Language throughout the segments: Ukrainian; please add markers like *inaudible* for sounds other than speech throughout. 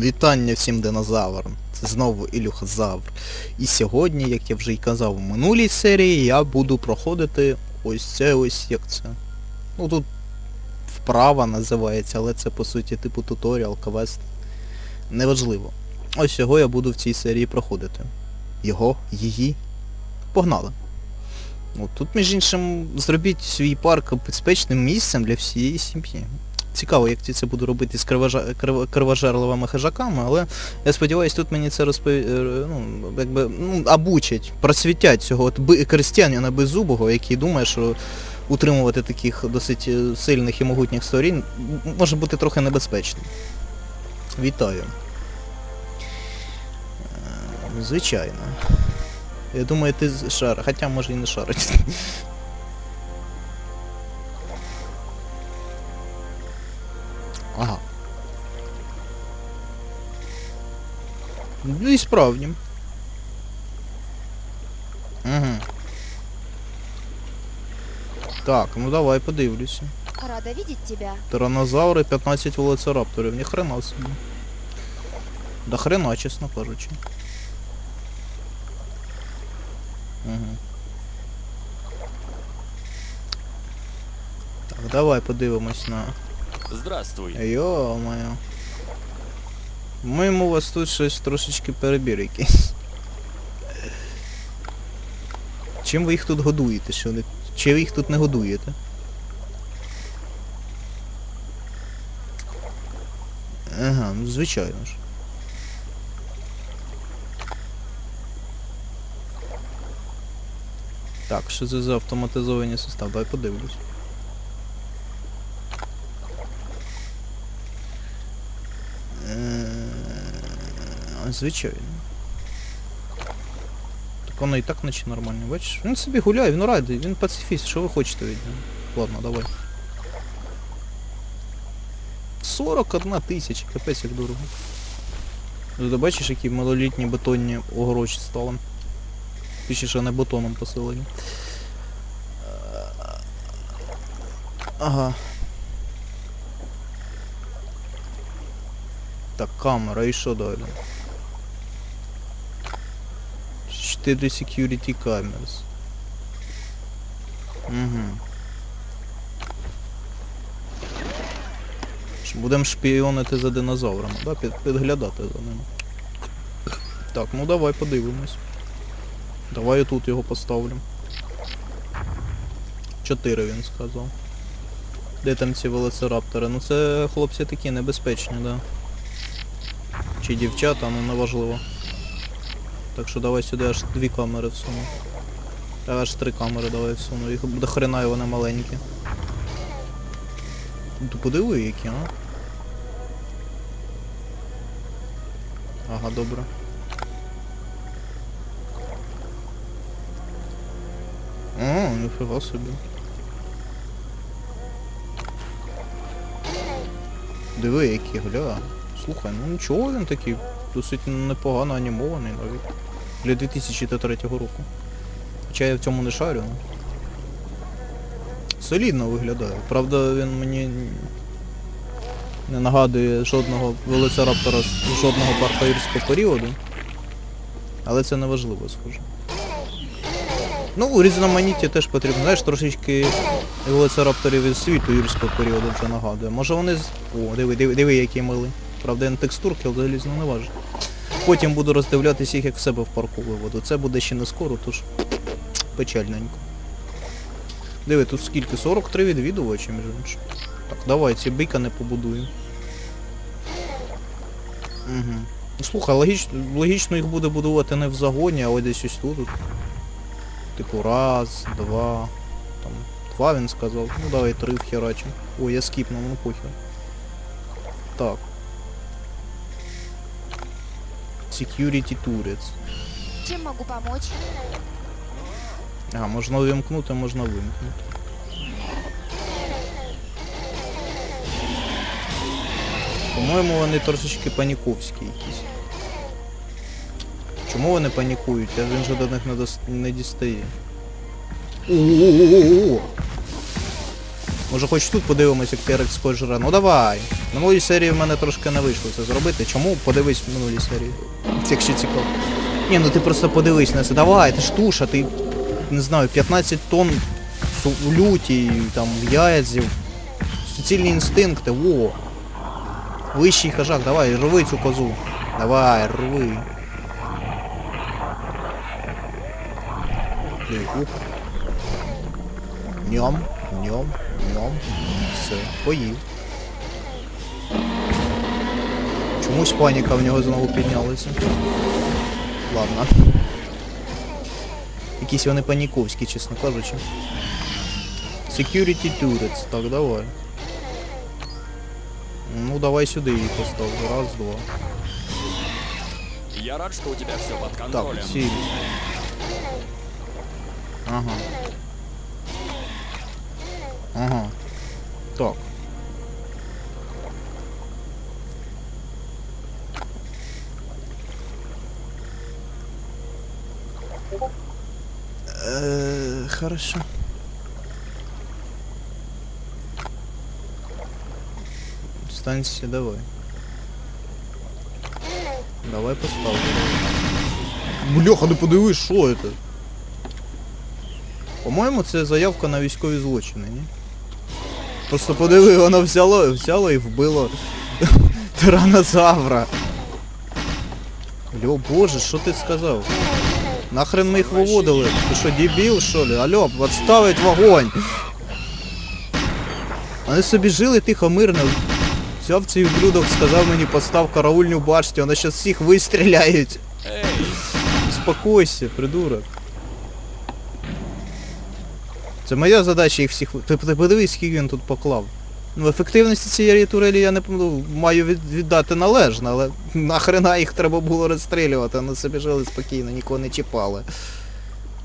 Вітання всім динозаврам. Це знову Ілюхазавр. І сьогодні, як я вже й казав у минулій серії, я буду проходити ось це ось як це. Ну тут вправа називається, але це по суті типу туторіал, квест. Неважливо. Ось його я буду в цій серії проходити. Його, її. Погнали. Ну, тут, між іншим, зробіть свій парк безпечним місцем для всієї сім'ї. Цікаво, як це буду робити з кривожа... крив... кривожерливими хижаками, але я сподіваюся, тут мені це розпов... е, ну, якби, ну, обучать, просвітять цього от би... крестьянина беззубого, який думає, що утримувати таких досить е, сильних і могутніх сторін може бути трохи небезпечним. Вітаю. Е, Звичайно. Я думаю, ти шар, хоча може і не шарить. Ага. Ну і справді. Угу. Так, ну давай подивлюся. Рада видеть тебя. Тиранозаври, 15 велоцирапторів, ні хрена собі. Да хрена, чесно кажучи. Угу. Так, давай подивимось на Здравствуй. Йо-моє. Моєму у вас тут щось трошечки перебір якийсь. Чим ви їх тут годуєте? Що вони... Чи ви їх тут не годуєте? Ага, ну звичайно ж. Так, що це за автоматизовані системи? Давай подивлюсь. Звичайно. Так воно і так наче нормально, бачиш? Він собі гуляє, він радий, він пацифіст, що ви хочете від нього? Ладно, давай. 41 тисяча, капець як дорого. Ну, Ти бачиш, які малолітні бетонні огорожі стали. Піші, що не бетоном поселені. Е, Ага. Так, камера, і що далі? 4 security cameras. Угу. Будемо шпіонити за динозаврами, да? Під, підглядати за ними. Так, ну давай подивимось. Давай я тут його поставлю. 4 він сказав. Де там ці велоцираптори? Ну це хлопці такі небезпечні, да. Чи дівчата, ну неважливо. Так що давай сюди аж дві камери всуну. Та аж три камери давай всуну. Їх до хрена і вони маленькі. Ну ти подиви які, а? Ага, добре. О, ніфіга собі. Диви, які, гля. Слухай, ну нічого він такий, досить непогано анімований навіть. Для 2003 року. Хоча я в цьому не шарю. ну. Солідно виглядає. Правда, він мені не нагадує жодного велоцираптора з жодного парка юрського періоду. Але це не важливо, схоже. Ну, різноманіття теж потрібно. Знаєш, трошечки велоцирапторів із світу юрського періоду вже нагадує. Може вони з... О, диви, диви, диви, які мили. Правда, не текстурки, але залізно не важить. Потім буду роздивлятися їх як в себе в парку виводу. Це буде ще не скоро, тож печальненько. Диви, тут скільки? 43 відвідувачі, між іншим. Так, давай, ці бійка не побудуємо. Угу. Слухай, логічно, логічно їх буде будувати не в загоні, а ось десь ось тут. Типу раз, два. Там. Два він сказав. Ну давай три вхерачим. Ой, я скіпнув, ну похер. Так. Security turrets. Чем могу помочь? Ага, можна вимкнути, можна вимкнути. По-моєму, вони трошечки паніковські якісь. Чому вони панікують? Я він же до них не, дос... не дістає. О-о-о-о-о! Може хоч тут подивимось, як Терекс пожре. Ну давай. На минулій серії в мене трошки не вийшло це зробити. Чому? Подивись в минулій серії. Якщо цікаво. Ні, ну ти просто подивись на це. Давай, ти ж туша, ти не знаю, 15 тонн су- люті, там, яйців. Суцільні інстинкти, во. Вищий хижак, давай, рви цю козу. Давай, рви. Ньом, ньом, ньом. Все, поїв. Чомусь паніка в нього знову піднялася. Ладно. Якісь вони паніковські, чесно кажучи. Security turrets, так, давай. Ну давай сюди її поставлю. Раз, два. Я рад, что у тебя все под Так, контролем. ціль. Ага. Ага. Так. Э, хорошо. Станция, давай. Давай поставлю. Бляха, не подивись, що це? По-моєму, це заявка на військові злочини, ні? Просто подиви, воно взяло, взяло і вбило *laughs* тиранозавра. Алло, боже, що ти сказав? Нахрен ми їх виводили? Ти що, дебіл, що ли? Алло, відставить вогонь! Вони собі жили тихо, мирно. Взяв цей ублюдок, сказав мені, постав караульну башню, вони щас всіх вистріляють. Успокойся, придурок. Це моя задача їх всіх... Ти, подивись, скільки він тут поклав. Ну, ефективності цієї турелі я не ну, маю віддати належно, але *laughs* нахрена їх треба було розстрілювати, вони собі жили спокійно, нікого не чіпали.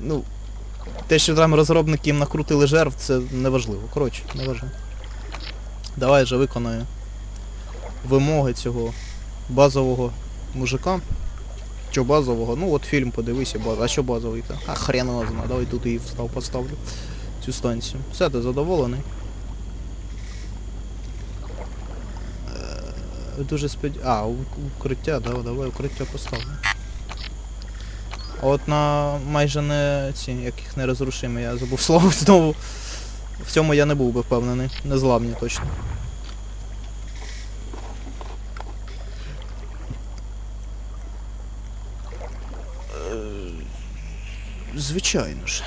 Ну, те, що там розробники їм накрутили жертв, це неважливо. Коротше, неважливо. Давай же виконаю вимоги цього базового мужика. Що базового? Ну от фільм подивися, баз... а що базовий то? А хрен його знає, давай тут її встав, поставлю. Цю станцію. Все, ти задоволений? Е, Дуже спод... А, укриття, да, давай укриття поставлю. А от на майже не ці, яких нерозрушимі, я забув слово *laughs* знову. В цьому я не був би впевнений. Незламні точно. Звичайно ж.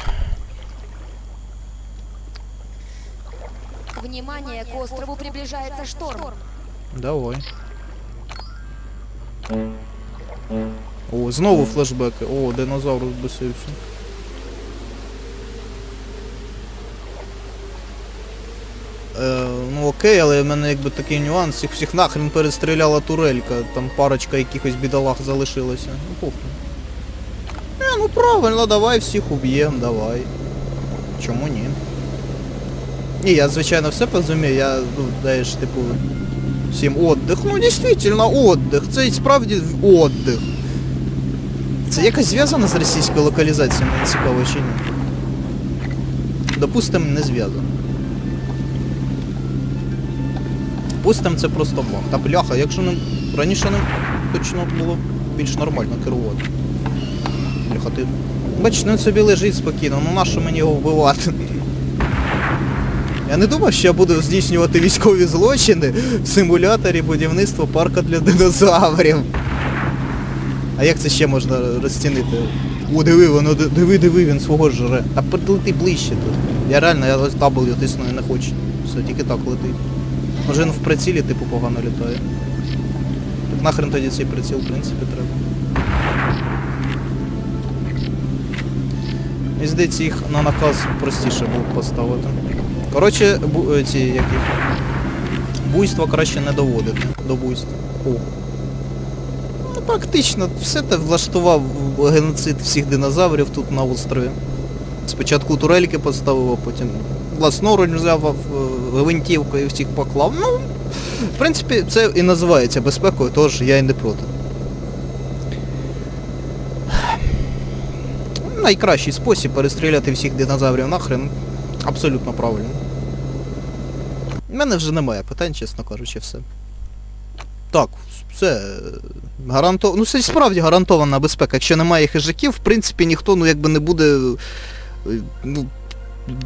Внимание, к острову приближается шторм. Давай. О, знову флешбеки. О, динозавр збесився. Е, ну окей, але в мене якби такий нюанс, їх всіх нахрен перестріляла турелька, там парочка якихось бідолах залишилася. Ну похуй. Е, ну правильно, давай всіх уб'єм, давай. Чому ні? Ні, я звичайно все розумію, я, ну, даєш, типу, всім отдих. Ну, дійсно, отдих. Це і справді отдих. Це якось зв'язано з російською локалізацією, мені цікаво чи ні. Допустим, не зв'язано. Пустим це просто баг. Та бляха, якщо не. Раніше не точно було більш нормально керувати. Бляха, ти. Бачиш, він собі лежить спокійно, ну нащо мені його вбивати? Я не думав, що я буду здійснювати військові злочини в симуляторі будівництва парка для динозаврів. А як це ще можна розцінити? О, диви, воно диви, диви, він свого жре. Та підлети ближче тут. Я реально, я ось W тисну і не хочу. Все, тільки так летить. Може він в прицілі типу погано літає. Так нахрен тоді цей приціл, в принципі, треба. Мені здається, їх на наказ простіше було поставити. Коротше, бу- е, ці які. Буйства краще не доводити до буйства. О. Ну, практично все те влаштував геноцид всіх динозаврів тут на острові. Спочатку турельки поставив, а потім власноруч взяв е, гвинтівку і всіх поклав. Ну, в принципі, це і називається безпекою, тож я і не проти. Найкращий спосіб перестріляти всіх динозаврів нахрен. Абсолютно правильно. У мене вже немає питань, чесно кажучи, все. Так, все. Гаранто... Ну це справді гарантована безпека. Якщо немає хижаків, в принципі, ніхто ну якби не буде. е, Ну,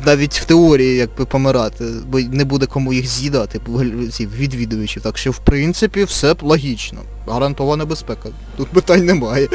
навіть в теорії якби помирати, бо не буде кому їх з'їдати, вигля- ці відвідувачі. Так що в принципі все логічно. Гарантована безпека. Тут питань немає.